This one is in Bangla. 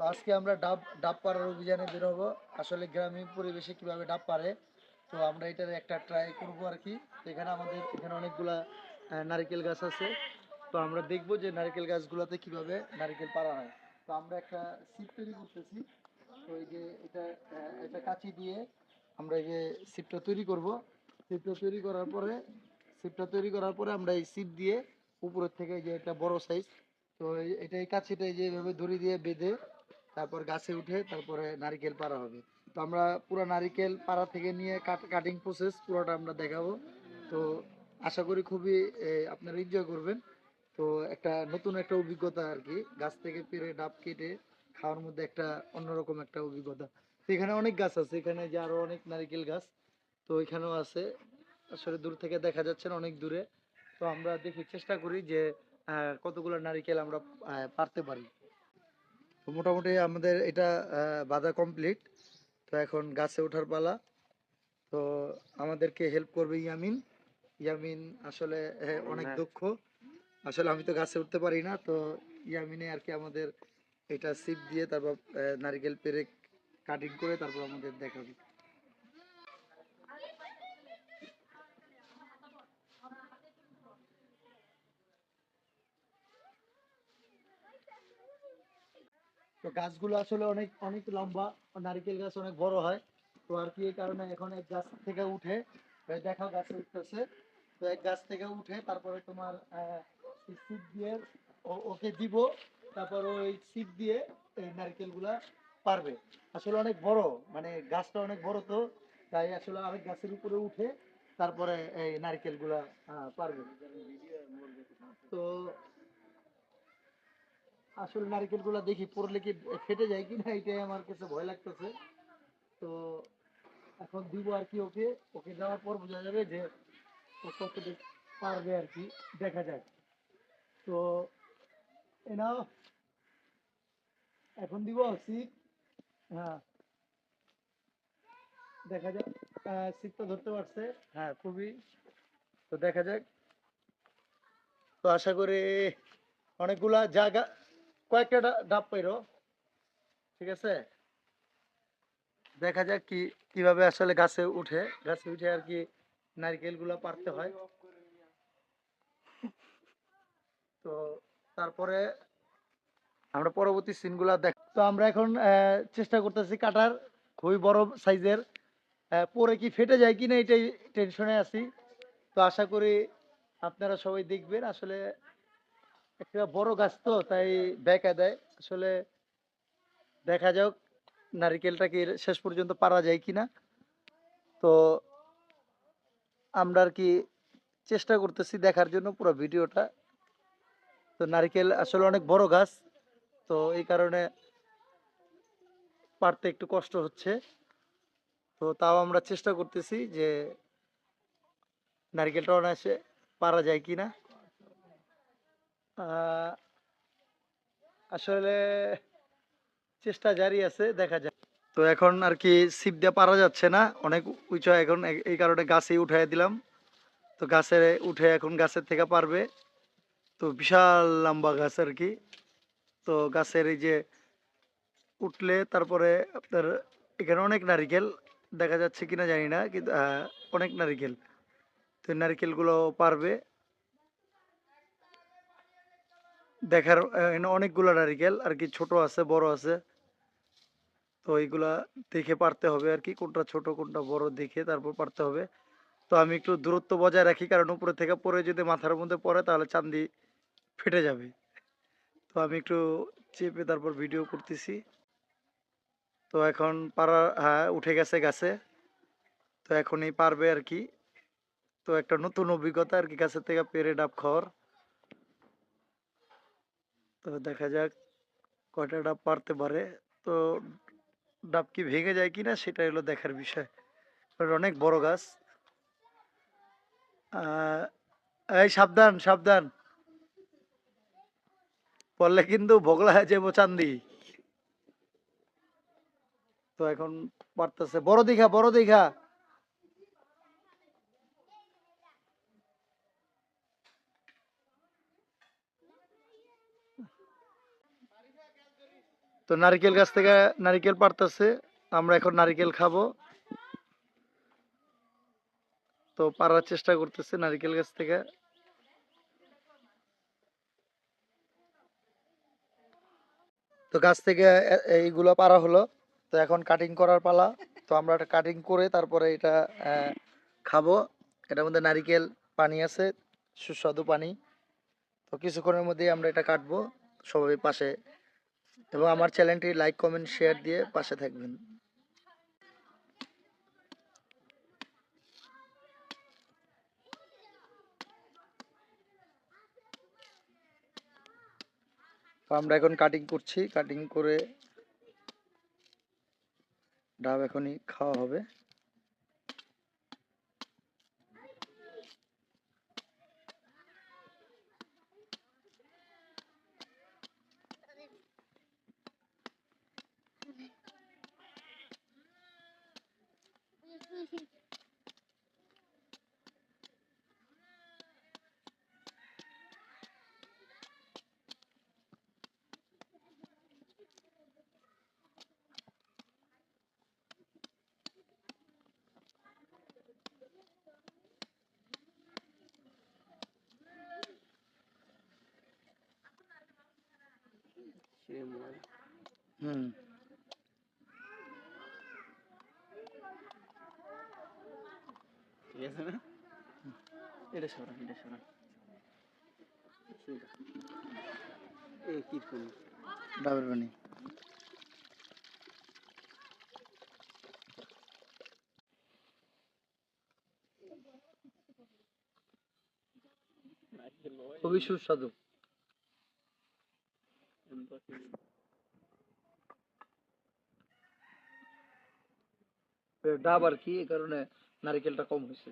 তো আজকে আমরা ডাব ডাব পাড়ার অভিযানে বেরোবো আসলে গ্রামীণ পরিবেশে কীভাবে ডাব পারে তো আমরা এটার একটা ট্রাই করব আর কি। এখানে আমাদের, এখানে অনেকগুলা নারকেল গাছ আছে। তো আমরা দেখব যে নারকেল গাছগুলোতে কীভাবে নারকেল পাড়া হয়। তো আমরা একটা সিপ তৈরি করতেছি। তো এই যে এটা এটা কাঁচি দিয়ে আমরা এই যে সিপটা তৈরি করব। সিপটা তৈরি করার পরে সিপটা তৈরি করার পরে আমরা এই সিপ দিয়ে উপরের থেকে যে এটা বড় সাইজ তো এটা এই কাছিটা এই যে এভাবে দড়ি দিয়ে বেঁধে তারপর গাছে উঠে তারপরে নারকেল পাড়া হবে। তো আমরা পুরো নারকেল পাড়া থেকে নিয়ে কাটিং প্রসেস পুরোটা আমরা দেখাবো। তো আশা করি খুবই আপনারা এনজয় করবেন। তো একটা নতুন একটা অভিজ্ঞতা আর কি, গাছ থেকে পেরে ডাব কেটে খাওয়ার মধ্যে একটা অন্যরকম একটা অভিজ্ঞতা। এখানে অনেক গাছ আছে, এখানে যে আরও অনেক নারকেল গাছ, তো এখানেও আছে। আসলে দূর থেকে দেখা যাচ্ছে অনেক দূরে। তো আমরা দেখি, চেষ্টা করি যে কতগুলো নারকেল আমরা পারতে পারি। মোটামুটি আমাদের এটা বাধা কমপ্লিট তো এখন গাছে ওঠার পালা। তো আমাদেরকে হেল্প করবে ইয়ামিন। ইয়ামিন আসলে আহ, অনেক দক্ষ আসলে আমি তো গাছে উঠতে পারি না। তো ইয়ামিনে আর কি আমাদের এটা সিপ দিয়ে তারপর নারকেল পেরে কাটিং করে তারপর আমাদের দেখাবে তো গাছগুলো আসলে অনেক অনেক লম্বা, নারকেল গাছ অনেক বড় হয়। তো আর কি এই কারণে এখন এক গাছ থেকে উঠে দেখাও গাছে উঠতেছে। তো এক গাছ থেকে উঠে তারপরে তোমার সিট দিয়ে ওকে দিব। তারপর ওই সিট দিয়ে এই নারকেলগুলা পারবে। আসলে অনেক বড় মানে গাছটা অনেক বড় তো, তাই আসলে আরেক গাছের উপরে উঠে তারপরে এই নারকেলগুলা পারবে। তো আসলে নারকেলগুলা দেখি পড়লে কি ফেটে যায় কি না এটাই আমার কাছে ভয় লাগতেছে। তো এখন দিব আর কি ওকে। ওকে দেওয়ার পর বোঝা যাবে যে ও পারবে আর কি, দেখা যাক। তো এ নাও এখন দিব সিট হ্যাঁ। দেখা যাক সিট তো ধরতে পারছে। হ্যাঁ খুবই। তো দেখা যাক। তো আশা করি অনেকগুলা জায়গা কয়েকটা ডাব পাইরো। ঠিক আছে? দেখা যাক কি, কীভাবে আসলে গাছে উঠে। গাছে উঠে আর কি নারকেলগুলা পারতে হয়। তো তারপরে আমরা পরবর্তী সিনগুলা দেখ, তো আমরা এখন চেষ্টা করতেছি কাটার। খুবই বড় সাইজের। পরে কি ফেটে যায় কিনা এটাই টেনশনে আছি। তো আশা করি আপনারা সবাই দেখবেন। আসলে একটা বড় গাছ তো, তাই বেঁকা দেয়। আসলে দেখা যাক নারিকেলটা কি শেষ পর্যন্ত পারা যায় কিনা। তো আমরা আর কি চেষ্টা করতেছি দেখার জন্য পুরো ভিডিওটা। তো নারকেল আসলে অনেক বড় গাছ, তো এই কারণে পারতে একটু কষ্ট হচ্ছে। তো তাও আমরা চেষ্টা করতেছি যে নারকেলটা অনায়াসে পারা যায় কিনা। আসলে চেষ্টা জারি আছে, দেখা যাক। তো এখন আর কি সিপ দিয়ে পারা যাচ্ছে না, অনেক উঁচু এখন এই কারণে গাছে উঠাই দিলাম। তো গাছে উঠে এখন গাছের থেকে পারবে। তো বিশাল লম্বা গাছ আর কি। তো গাছের এই যে উঠলে তারপরে আপনার এখানে অনেক নারিকেল দেখা যাচ্ছে কিনা জানি না, কিন্তু অনেক নারিকেল। তো নারিকেলগুলো পারবে। দেখার অনেকগুলো নারিকেল, আর কি ছোট আছে, বড় আছে। তো এইগুলা দেখে পারতে হবে, আর কি কোনটা ছোট, কোনটা বড় দেখে তারপর পারতে হবে। তো আমি একটু দূরত্ব বজায় রাখি, কারণ উপরে থেকে পরে যদি মাথার মধ্যে পড়ে তাহলে চান্দি ফেটে যাবে। তো আমি একটু চেপে তারপর ভিডিও করতেছি। তো এখন পাড়া হ্যাঁ উঠে গেছে গাছে। তো এখনই পারবে আর কি। তো একটা নতুন অভিজ্ঞতা আর কি গাছের থেকে পেরে ডাব খাওয়ার তো দেখা যাক কয়টা ডাব পারতে পারে। তো ডাব কি ভেঙে যায় কিনা সেটা হলো দেখার বিষয়। অনেক বড় গাছ। এই সাবধান সাবধান। পড়লে কিন্তু বগলা হয়ে যাব চান্দি। তো এখন পারতেছে। বড় দীঘা বড় দীঘা। তো নারিকেল গাছ থেকে নারকেল পারতেছে, আমরা এখন নারকেল খাব। তো পারার চেষ্টা করতেছে নারকেল গাছ থেকে। তো গাছ থেকে এইগুলো পারা হলো। তো এখন কাটিং করার পালা। তো আমরা এটা কাটিং করে তারপরে এটা খাব। এটার মধ্যে নারিকেল পানি আছে, সুস্বাদু পানি। তো কিছুক্ষণের মধ্যেই আমরা এটা কাটবো, সবাই পাশে এবং আমার চ্যানেলটি লাইক, কমেন্ট, শেয়ার দিয়ে পাশে থাকবেন। আমরা এখন কাটিং করছি। কাটিং করে ডাব এখনই খাওয়া হবে। 羡慕。嗯。ঠিক না? এটা সরান এটা সরান। এই কি করুন ডাবের পানি। খুবই সুস্বাদু। ডাব আর কি এই কারণে নারকেলটা কম হয়েছে।